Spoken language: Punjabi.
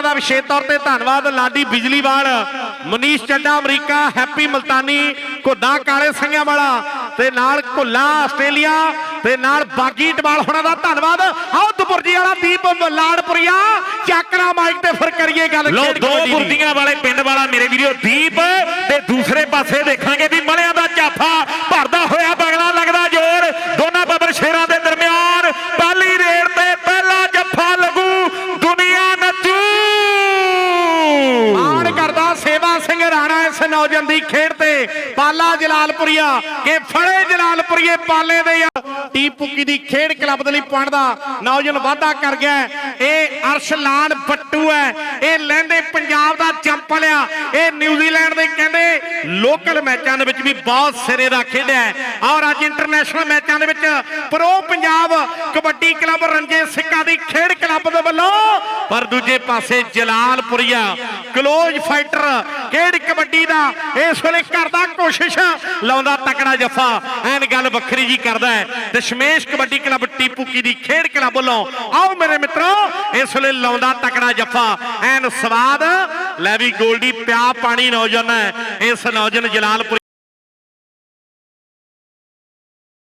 ਨੌਜਵਾਨਾਂ ਦਾ ਵਿਸ਼ੇਸ਼ ਤੌਰ ਤੇ ਧੰਨਵਾਦ ਲਾਡੀ ਬਿਜਲੀਵਾਲ ਮਨੀਸ਼ ਚੱਡਾ ਅਮਰੀਕਾ ਹੈਪੀ ਮਲਤਾਨੀ ਘੁੱਦਾ ਕਾਲੇ ਸਿੰਘਾਂ ਵਾਲਾ ਤੇ ਨਾਲ ਘੁੱਲਾ ਆਸਟ੍ਰੇਲੀਆ ਤੇ ਨਾਲ ਬਾਗੀ ਟਵਾਲ ਹੋਣਾ ਦਾ ਧੰਨਵਾਦ ਆਓ ਦੁਪੁਰਜੀ ਵਾਲਾ ਦੀਪ ਲਾੜਪੁਰੀਆ ਚੱਕਰਾ ਮਾਈਕ ਤੇ ਫਿਰ ਕਰੀਏ ਗੱਲ ਲੋ ਦੀ। ਬੁਰਦੀਆਂ ਵਾਲੇ ਪਿੰਡ ਵਾਲਾ ਮੇਰੇ ਵੀਰੋ ਦੀਪ ਤੇ ਦੂਸਰੇ ਪਾਸੇ ਦੇਖਾਂਗੇ ਵੀ ਮਲਿਆਂ ਸਿੰਘ ਰਾਣਾ ਇਸ ਨੌਜਵਾਨ ਦੀ ਖੇਡ ਤੇ ਪਾਲਾ ਜਲਾਲਪੁਰੀਆ ਕਿ ਫੜੇ ਜਲਾਲਪੁਰੀਏ ਪਾਲੇ ਦੇ ਆ। ਟੀਪੂਕੀ ਦੀ ਖੇਡ ਕਲੱਬ ਦੇ ਲਈ ਪੁਆਇੰਟ ਦਾ ਨੌਜਵਾਨ ਵਾਅਦਾ ਕਰ ਗਿਆ ਇਹ ਅਰਸ਼ਲਾਨ ਬੱਟੂ ਹੈ। ਇਹ ਲਹਿੰਦੇ ਪੰਜਾਬ ਦਾ ਜੰਪ ਲਿਆ ਇਹ ਨਿਊਜ਼ੀਲੈਂਡ ਦੇ ਕਹਿੰਦੇ ਲੋਕਲ ਮੈਚਾਂ ਦੇ ਵਿੱਚ ਵੀ ਬਹੁਤ ਸਿਰੇ ਦਾ ਖੇਡਿਆ ਔਰ ਅੱਜ ਇੰਟਰਨੈਸ਼ਨਲ ਮੈਚਾਂ ਦੇ ਵਿੱਚ ਪ੍ਰੋ ਪੰਜਾਬ ਕਬੱਡੀ ਕਲੱਬ ਰੰਜੇ ਸਿੱਕਾ ਦੀ ਖੇਡ ਕਲੱਬ ਦੇ ਵੱਲੋਂ। ਪਰ ਦੂਜੇ ਪਾਸੇ ਜਲਾਲਪੁਰੀਆ ਕਲੋਜ਼ ਫਾਈਟਰ ਖੇਡ ਕਬੱਡੀ ਦਾ? ਇਸ ਵੇਲੇ ਕਰਦਾ ਕੋਸ਼ਿਸ਼, ਲਾਉਂਦਾ ਤਕੜਾ ਜੱਫਾ। ਐਨ ਗੱਲ ਵੱਖਰੀ ਜੀ ਕਰਦਾ ਹੈ। ਦਸ਼ਮੇਸ਼ ਕਬੱਡੀ ਕਲੱਬ ਟੀਪੂਕੀ ਦੀ ਖੇਡ ਕਲੱਬ ਵੱਲੋਂ। ਆਓ ਮੇਰੇ ਮਿੱਤਰੋ, ਇਸ ਵੇਲੇ ਲਾਉਂਦਾ ਤਕੜਾ ਜੱਫਾ। ਐਨ ਸਵਾਦ, ਲੈ ਵੀ ਗੋਲਡੀ, ਪਿਆ ਪਾਣੀ ਨੌਜਵਾਨ ਹੈ। ਇਸ ਨੌਜਵਾਨ ਜਲਾਲਪੁਰ